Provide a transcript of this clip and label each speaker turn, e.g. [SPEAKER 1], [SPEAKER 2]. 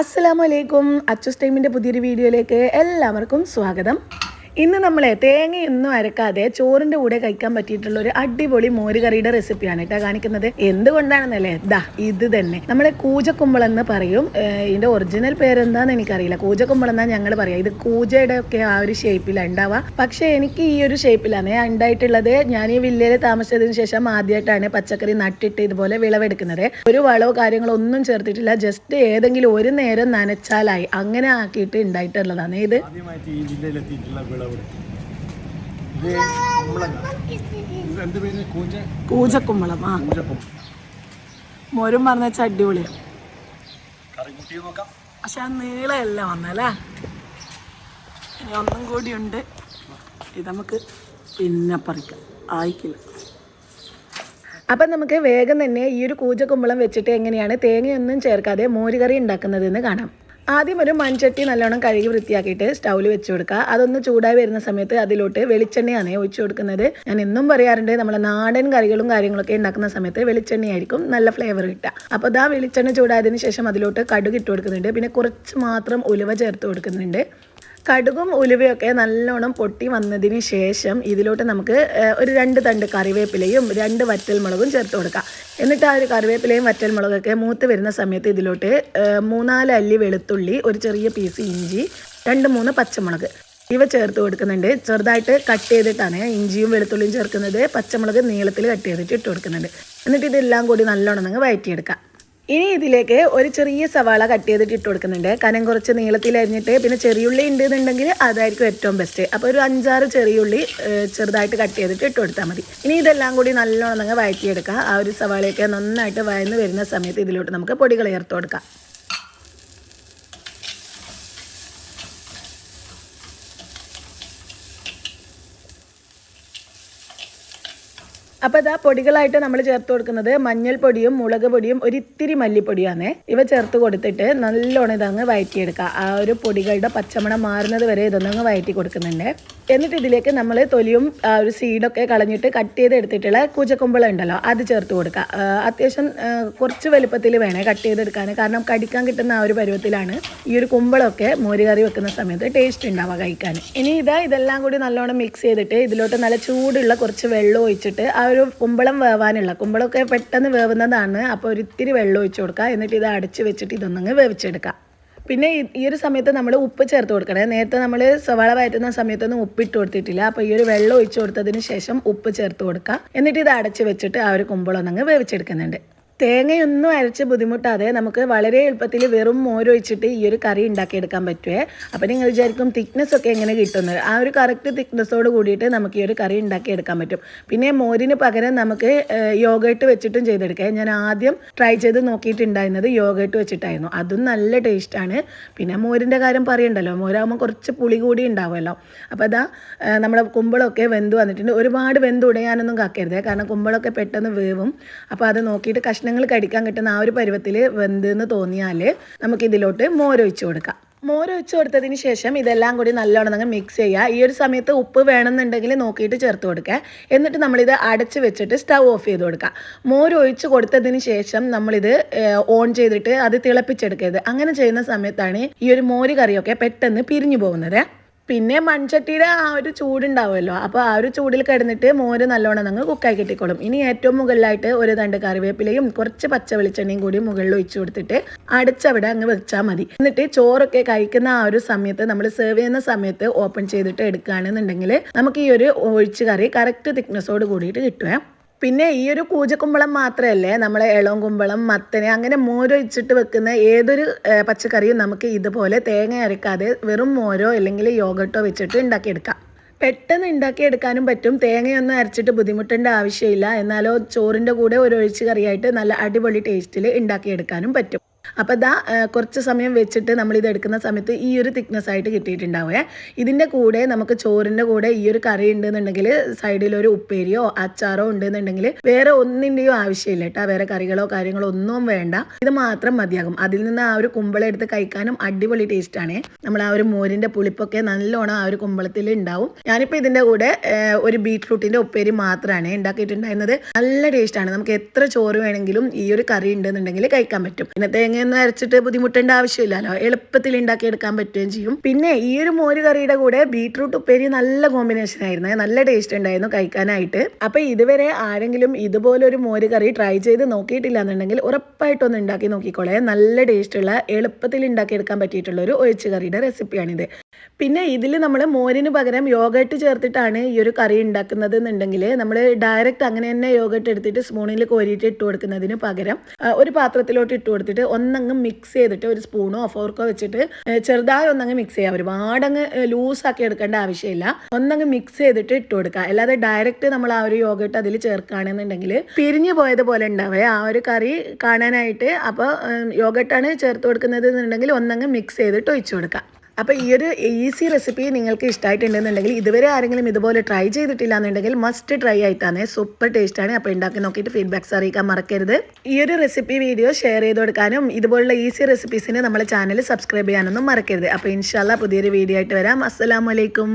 [SPEAKER 1] അസ്സാം വലൈക്കും അച്ചുസ് ടൈമിൻ്റെ പുതിയൊരു വീഡിയോയിലേക്ക് എല്ലാവർക്കും സ്വാഗതം ഇന്ന് നമ്മളെ തേങ്ങയൊന്നും അരക്കാതെ ചോറിന്റെ കൂടെ കഴിക്കാൻ പറ്റിയിട്ടുള്ള ഒരു അടിപൊളി മോരുകറിയുടെ റെസിപ്പിയാണ് ഇട്ടാ കാണിക്കുന്നത് എന്തുകൊണ്ടാണെന്നല്ലേ ദാ ഇത് തന്നെ നമ്മളെ കൂജക്കുമ്പളെന്ന് പറയും ഇതിന്റെ ഒറിജിനൽ പേരെന്താന്ന് എനിക്കറിയില്ല കൂജക്കുമ്പളെന്നാ ഞങ്ങൾ പറയാം ഇത് കൂജയുടെ ഒക്കെ ആ ഒരു ഷേപ്പിലാണ് ഉണ്ടാവുക പക്ഷേ എനിക്ക് ഈ ഒരു ഷേപ്പിലാണ് ഉണ്ടായിട്ടുള്ളത് ഞാൻ ഈ വില്ലയിൽ താമസിച്ചതിന് ശേഷം ആദ്യമായിട്ടാണ് പച്ചക്കറി നട്ടിട്ട് ഇതുപോലെ വിളവെടുക്കുന്നത് ഒരു വളവ് കാര്യങ്ങളോ ഒന്നും ചേർത്തിട്ടില്ല ജസ്റ്റ് ഏതെങ്കിലും ഒരു നേരം നനച്ചാലായി അങ്ങനെ ആക്കിയിട്ട് ഉണ്ടായിട്ടുള്ളതാണ് ഇത് ആദ്യമായിട്ട് ഈ ജില്ലയിലെത്തിയിട്ടുള്ള ഇത് പേര് കൂജ ആ മോരും പറഞ്ഞ അടിപൊളി നോക്കാം പക്ഷെ ആ നീളയല്ല വന്നല്ലേ ഇനി ഒന്നും ഉണ്ട് ഇത് നമുക്ക് പിന്നെ പറിക്കാം ആയിക്കില്ല അപ്പൊ നമുക്ക് വേഗം തന്നെ ഈ ഒരു കൂജ കുമ്പളം വെച്ചിട്ട് എങ്ങനെയാണ് തേങ്ങയൊന്നും ചേർക്കാതെ മോരുകറി ഉണ്ടാക്കുന്നതെന്ന് കാണാം ആദ്യം ഒരു മൺചട്ടി നല്ലോണം കഴുകി വൃത്തിയാക്കിയിട്ട് സ്റ്റൗവിൽ വെച്ച് കൊടുക്കുക അതൊന്ന് ചൂടായി വരുന്ന സമയത്ത് അതിലോട്ട് വെളിച്ചെണ്ണയാണ് ഒഴിച്ചു കൊടുക്കുന്നത് ഞാൻ എന്നും പറയാറുണ്ട് നമ്മളെ നാടൻ കറികളും കാര്യങ്ങളൊക്കെ ഉണ്ടാക്കുന്ന സമയത്ത് വെളിച്ചെണ്ണയായിരിക്കും നല്ല ഫ്ലേവർ കിട്ടുക അപ്പോൾ ഇതാ വെളിച്ചെണ്ണ ചൂടായതിനു ശേഷം അതിലോട്ട് കടുക് ഇട്ട് കൊടുക്കുന്നുണ്ട് പിന്നെ കുറച്ച് മാത്രം ഉലുവ ചേർത്ത് കൊടുക്കുന്നുണ്ട് കടുകും ഉലുവയൊക്കെ നല്ലോണം പൊട്ടി വന്നതിന് ശേഷം ഇതിലോട്ട് നമുക്ക് ഒരു രണ്ട് തണ്ട് കറിവേപ്പിലയും രണ്ട് വറ്റൽമുളകും ചേർത്ത് കൊടുക്കാം എന്നിട്ട് ആ ഒരു കറിവേപ്പിലയും വറ്റൽമുളകൊക്കെ മൂത്ത് വരുന്ന സമയത്ത് ഇതിലോട്ട് മൂന്നാല് അല്ലി വെളുത്തുള്ളി ഒരു ചെറിയ പീസ് ഇഞ്ചി രണ്ട് മൂന്ന് പച്ചമുളക് ഇവ ചേർത്ത് കൊടുക്കുന്നുണ്ട് ചെറുതായിട്ട് കട്ട് ചെയ്തിട്ടാണ് ഇഞ്ചിയും വെളുത്തുള്ളിയും ചേർക്കുന്നത് പച്ചമുളക് നീളത്തിൽ കട്ട് ചെയ്തിട്ട് ഇട്ട് കൊടുക്കുന്നുണ്ട് എന്നിട്ട് ഇതെല്ലാം കൂടി നല്ലോണം നിങ്ങൾ വയറ്റിയെടുക്കാം ഇനി ഇതിലേക്ക് ഒരു ചെറിയ സവാള കട്ട് ചെയ്തിട്ട് ഇട്ട് കൊടുക്കുന്നുണ്ട് കനം കുറച്ച് നീളത്തിൽ അരിഞ്ഞിട്ട് പിന്നെ ചെറിയുള്ളി ഉണ്ട് എന്നുണ്ടെങ്കിൽ അതായിരിക്കും ഏറ്റവും ബെസ്റ്റ് അപ്പോൾ ഒരു അഞ്ചാറ് ചെറിയുള്ളി ചെറുതായിട്ട് കട്ട് ചെയ്തിട്ട് ഇട്ട് കൊടുത്താൽ മതി ഇനി ഇതെല്ലാം കൂടി നല്ലോണം നിങ്ങൾ വഴറ്റിയെടുക്കുക ആ ഒരു സവാളയൊക്കെ നന്നായിട്ട് വയന്ന് വരുന്ന സമയത്ത് ഇതിലോട്ട് നമുക്ക് പൊടികൾ ചേർത്ത് കൊടുക്കാം അപ്പോൾ ഇതാ പൊടികളായിട്ട് നമ്മൾ ചേർത്ത് കൊടുക്കുന്നത് മഞ്ഞൾപ്പൊടിയും മുളക് പൊടിയും ഒരിത്തിരി മല്ലിപ്പൊടിയാണ് ഇവ ചേർത്ത് കൊടുത്തിട്ട് നല്ലോണം ഇതങ്ങ് വഴറ്റിയെടുക്കുക ആ ഒരു പൊടികളുടെ പച്ചമണം മാറുന്നത് വരെ ഇതൊന്നങ്ങ് വഴറ്റി കൊടുക്കുന്നുണ്ട് എന്നിട്ട് ഇതിലേക്ക് നമ്മൾ തൊലിയും ഒരു സീഡൊക്കെ കളഞ്ഞിട്ട് കട്ട് ചെയ്ത് എടുത്തിട്ടുള്ള കൂച്ചക്കൊമ്പളം ഉണ്ടല്ലോ അത് ചേർത്ത് കൊടുക്കുക അത്യാവശ്യം കുറച്ച് വലുപ്പത്തിൽ വേണേ കട്ട് ചെയ്തെടുക്കാൻ കാരണം കടിക്കാൻ കിട്ടുന്ന ആ ഒരു പരുവത്തിലാണ് ഈ ഒരു കുമ്പളമൊക്കെ മോരുകറി വെക്കുന്ന സമയത്ത് ടേസ്റ്റ് ഉണ്ടാവുക കഴിക്കാൻ ഇനി ഇതാ ഇതെല്ലാം കൂടി നല്ലോണം മിക്സ് ചെയ്തിട്ട് ഇതിലോട്ട് നല്ല ചൂടുള്ള കുറച്ച് വെള്ളം ഒഴിച്ചിട്ട് ആ ഒരു കുമ്പളം വേവാനുള്ള കുമ്പളമൊക്കെ പെട്ടെന്ന് വേവുന്നതാണ് അപ്പോൾ ഒരിത്തിരി വെള്ളം ഒഴിച്ച് കൊടുക്കുക എന്നിട്ട് ഇത് അടച്ച് വെച്ചിട്ട് ഇതൊന്നങ്ങ് വേവിച്ചെടുക്കാം പിന്നെ ഈ ഒരു സമയത്ത് നമ്മൾ ഉപ്പ് ചേർത്ത് കൊടുക്കണേ നേരത്തെ നമ്മൾ സവാള വയറ്റുന്ന സമയത്തൊന്നും ഉപ്പിട്ട് കൊടുത്തിട്ടില്ല അപ്പോൾ ഈ ഒരു വെള്ളം ഒഴിച്ച് കൊടുത്തതിന് ശേഷം ഉപ്പ് ചേർത്ത് കൊടുക്കുക എന്നിട്ട് ഇത് അടച്ച് വെച്ചിട്ട് ആ ഒരു കുമ്പളം അങ്ങ് വേവിച്ചെടുക്കുന്നുണ്ട് തേങ്ങയൊന്നും അരച്ച് ബുദ്ധിമുട്ടാതെ നമുക്ക് വളരെ എളുപ്പത്തിൽ വെറും മോരൊഴിച്ചിട്ട് ഈ ഒരു കറി ഉണ്ടാക്കിയെടുക്കാൻ പറ്റുമേ അപ്പോൾ നിങ്ങൾ വിചാരിക്കും തിക്നെസ് ഒക്കെ എങ്ങനെ കിട്ടുന്നത് ആ ഒരു കറക്റ്റ് തിക്നെസ്സോട് കൂടിയിട്ട് നമുക്ക് ഈ ഒരു കറി ഉണ്ടാക്കിയെടുക്കാൻ പറ്റും പിന്നെ മോരിന് പകരം നമുക്ക് യോഗേട്ട് വെച്ചിട്ടും ചെയ്തെടുക്കാം ഞാൻ ആദ്യം ട്രൈ ചെയ്ത് നോക്കിയിട്ടുണ്ടായിരുന്നത് യോഗേട്ട് വെച്ചിട്ടായിരുന്നു അതും നല്ല ടേസ്റ്റാണ് പിന്നെ മോരിൻ്റെ കാര്യം പറയണ്ടല്ലോ മോരാകുമ്പോൾ കുറച്ച് പുളി കൂടി ഉണ്ടാവുമല്ലോ അപ്പോൾ അതാ നമ്മുടെ കുമ്പളൊക്കെ വെന്ത് വന്നിട്ടുണ്ട് ഒരുപാട് വെന്ത് ഉടയാനൊന്നും കാക്കരുത് കാരണം കുമ്പളൊക്കെ പെട്ടെന്ന് വേവും അപ്പോൾ അത് നോക്കിയിട്ട് കഷ്ണം കഷ്ണങ്ങൾ കടിക്കാൻ കിട്ടുന്ന ആ ഒരു പരുവത്തിൽ വെന്തെന്ന് തോന്നിയാൽ നമുക്കിതിലോട്ട് മോരൊഴിച്ച് കൊടുക്കാം മോര് ഒഴിച്ച് കൊടുത്തതിന് ശേഷം ഇതെല്ലാം കൂടി നല്ലോണം നിങ്ങൾ മിക്സ് ചെയ്യുക ഈ ഒരു സമയത്ത് ഉപ്പ് വേണമെന്നുണ്ടെങ്കിൽ നോക്കിയിട്ട് ചേർത്ത് കൊടുക്കുക എന്നിട്ട് നമ്മളിത് അടച്ച് വെച്ചിട്ട് സ്റ്റൗ ഓഫ് ചെയ്ത് കൊടുക്കുക മോര് ഒഴിച്ച് കൊടുത്തതിന് ശേഷം നമ്മളിത് ഓൺ ചെയ്തിട്ട് അത് തിളപ്പിച്ചെടുക്കരുത് അങ്ങനെ ചെയ്യുന്ന സമയത്താണ് ഈ ഒരു മോര് കറിയൊക്കെ പെട്ടെന്ന് പിരിഞ്ഞു പോകുന്നത് പിന്നെ മൺചട്ടിയുടെ ആ ഒരു ചൂടുണ്ടാവുമല്ലോ അപ്പോൾ ആ ഒരു ചൂടിൽ കിടന്നിട്ട് മോര് നല്ലോണം അങ്ങ് കുക്കായി കിട്ടിക്കോളും ഇനി ഏറ്റവും മുകളിലായിട്ട് ഒരു തണ്ട് കറിവേപ്പിലയും കുറച്ച് പച്ച വെളിച്ചെണ്ണയും കൂടി മുകളിൽ ഒഴിച്ചു കൊടുത്തിട്ട് അടച്ചവിടെ അങ്ങ് വെച്ചാൽ മതി എന്നിട്ട് ചോറൊക്കെ കഴിക്കുന്ന ആ ഒരു സമയത്ത് നമ്മൾ സെർവ് ചെയ്യുന്ന സമയത്ത് ഓപ്പൺ ചെയ്തിട്ട് എടുക്കുകയാണെന്നുണ്ടെങ്കിൽ നമുക്ക് ഈ ഒരു ഒഴിച്ച് കറി കറക്റ്റ് തിക്നെസ്സോട് കൂടിയിട്ട് കിട്ടുക പിന്നെ ഈ ഒരു കൂജക്കുമ്പളം മാത്രമല്ലേ നമ്മൾ ഇളം കുമ്പളം മത്തന് അങ്ങനെ ഇച്ചിട്ട് വെക്കുന്ന ഏതൊരു പച്ചക്കറിയും നമുക്ക് ഇതുപോലെ തേങ്ങ അരക്കാതെ വെറും മോരോ അല്ലെങ്കിൽ യോഗട്ടോ വെച്ചിട്ട് ഉണ്ടാക്കിയെടുക്കാം പെട്ടെന്ന് ഉണ്ടാക്കിയെടുക്കാനും പറ്റും തേങ്ങയൊന്നും അരച്ചിട്ട് ബുദ്ധിമുട്ടേണ്ട ആവശ്യമില്ല എന്നാലോ ചോറിൻ്റെ കൂടെ ഒരു ഒഴിച്ച് കറിയായിട്ട് നല്ല അടിപൊളി ടേസ്റ്റിൽ ഉണ്ടാക്കിയെടുക്കാനും പറ്റും അപ്പോൾ ഇതാ കുറച്ച് സമയം വെച്ചിട്ട് നമ്മളിത് എടുക്കുന്ന സമയത്ത് ഈ ഒരു തിക്നെസ് ആയിട്ട് കിട്ടിയിട്ടുണ്ടാവുക ഇതിൻ്റെ കൂടെ നമുക്ക് ചോറിൻ്റെ കൂടെ ഈ ഒരു കറി ഉണ്ടെന്നുണ്ടെങ്കിൽ സൈഡിൽ ഒരു ഉപ്പേരിയോ അച്ചാറോ ഉണ്ടെന്നുണ്ടെങ്കിൽ വേറെ ഒന്നിൻ്റെയും ആവശ്യമില്ല കേട്ടോ വേറെ കറികളോ കാര്യങ്ങളോ ഒന്നും വേണ്ട ഇത് മാത്രം മതിയാകും അതിൽ നിന്ന് ആ ഒരു കുമ്പളെടുത്ത് കഴിക്കാനും അടിപൊളി ടേസ്റ്റാണ് നമ്മൾ ആ ഒരു മോരിൻ്റെ പുളിപ്പൊക്കെ നല്ലോണം ആ ഒരു കുമ്പളത്തിൽ ഉണ്ടാവും ഞാനിപ്പോൾ ഇതിൻ്റെ കൂടെ ഒരു ബീട്രൂട്ടിൻ്റെ ഉപ്പേരി മാത്രമാണ് ഉണ്ടാക്കിയിട്ടുണ്ടായിരുന്നത് നല്ല ടേസ്റ്റാണ് നമുക്ക് എത്ര ചോറ് വേണമെങ്കിലും ഈ ഒരു കറി ഉണ്ടെന്നുണ്ടെങ്കിൽ കഴിക്കാൻ പറ്റും പിന്നെ തേങ്ങ തലേന്ന് അരച്ചിട്ട് ബുദ്ധിമുട്ടേണ്ട ആവശ്യമില്ലല്ലോ എളുപ്പത്തിൽ ഉണ്ടാക്കി എടുക്കാൻ പറ്റുകയും ചെയ്യും പിന്നെ ഈ ഒരു മോര് കറിയുടെ കൂടെ ബീട്രൂട്ട് ഉപ്പേരി നല്ല കോമ്പിനേഷൻ ആയിരുന്നു നല്ല ടേസ്റ്റ് ഉണ്ടായിരുന്നു കഴിക്കാനായിട്ട് അപ്പൊ ഇതുവരെ ആരെങ്കിലും ഇതുപോലെ ഒരു മോര് കറി ട്രൈ ചെയ്ത് നോക്കിയിട്ടില്ല എന്നുണ്ടെങ്കിൽ ഉറപ്പായിട്ടൊന്ന് ഉണ്ടാക്കി നോക്കിക്കോളെ നല്ല ടേസ്റ്റ് ഉള്ള എളുപ്പത്തിൽ ഉണ്ടാക്കി എടുക്കാൻ പറ്റിയിട്ടുള്ള ഒരു ഒഴിച്ചു കറിയുടെ റെസിപ്പിയാണിത് പിന്നെ ഇതിൽ നമ്മൾ മോരിന് പകരം യോഗട്ട് ചേർത്തിട്ടാണ് ഈ ഒരു കറി ഉണ്ടാക്കുന്നത് എന്നുണ്ടെങ്കിൽ നമ്മൾ ഡയറക്റ്റ് അങ്ങനെ തന്നെ യോഗട്ട് എടുത്തിട്ട് സ്പൂണിൽ കോരിയിട്ട് ഇട്ട് കൊടുക്കുന്നതിന് പകരം ഒരു പാത്രത്തിലോട്ട് ഇട്ട് കൊടുത്തിട്ട് ഒന്ന് ഒന്നങ്ങ് മിക്സ് ചെയ്തിട്ട് ഒരു സ്പൂണോ ഫോർക്കോ വെച്ചിട്ട് ചെറുതായി ഒന്നങ്ങ് മിക്സ് ചെയ്യുക ഒരുപാടങ്ങ് ലൂസാക്കി എടുക്കേണ്ട ആവശ്യമില്ല ഒന്നങ്ങ് മിക്സ് ചെയ്തിട്ട് ഇട്ട് കൊടുക്കുക അല്ലാതെ ഡയറക്റ്റ് നമ്മൾ ആ ഒരു യോഗട്ട് അതിൽ ചേർക്കുകയാണെന്നുണ്ടെങ്കിൽ പിരിഞ്ഞു പോയതുപോലെ ഉണ്ടാവേ ആ ഒരു കറി കാണാനായിട്ട് അപ്പോൾ യോഗട്ടാണ് ചേർത്ത് കൊടുക്കുന്നത് എന്നുണ്ടെങ്കിൽ ഒന്നങ്ങ് മിക്സ് ചെയ്തിട്ട് ഒഴിച്ചു കൊടുക്കുക അപ്പോൾ ഈ ഒരു ഈസി റെസിപ്പി നിങ്ങൾക്ക് ഇഷ്ടമായിട്ടുണ്ടെന്നുണ്ടെങ്കിൽ ഇതുവരെ ആരെങ്കിലും ഇതുപോലെ ട്രൈ ചെയ്തിട്ടില്ല എന്നുണ്ടെങ്കിൽ മസ്റ്റ് ട്രൈ ആയിട്ടാണ് സൂപ്പർ ടേസ്റ്റാണ് അപ്പോൾ ഉണ്ടാക്കി നോക്കിയിട്ട് ഫീഡ്ബാക്ക്സ് അറിയിക്കാൻ മറക്കരുത് ഈ ഒരു റെസിപ്പി വീഡിയോ ഷെയർ ചെയ്ത് കൊടുക്കാനും ഇതുപോലുള്ള ഈസി റെസിപ്പീസിന് നമ്മുടെ ചാനൽ സബ്സ്ക്രൈബ് ചെയ്യാനൊന്നും മറക്കരുത് അപ്പോൾ ഇൻഷാല്ല പുതിയൊരു വീഡിയോ ആയിട്ട് വരാം വലൈക്കും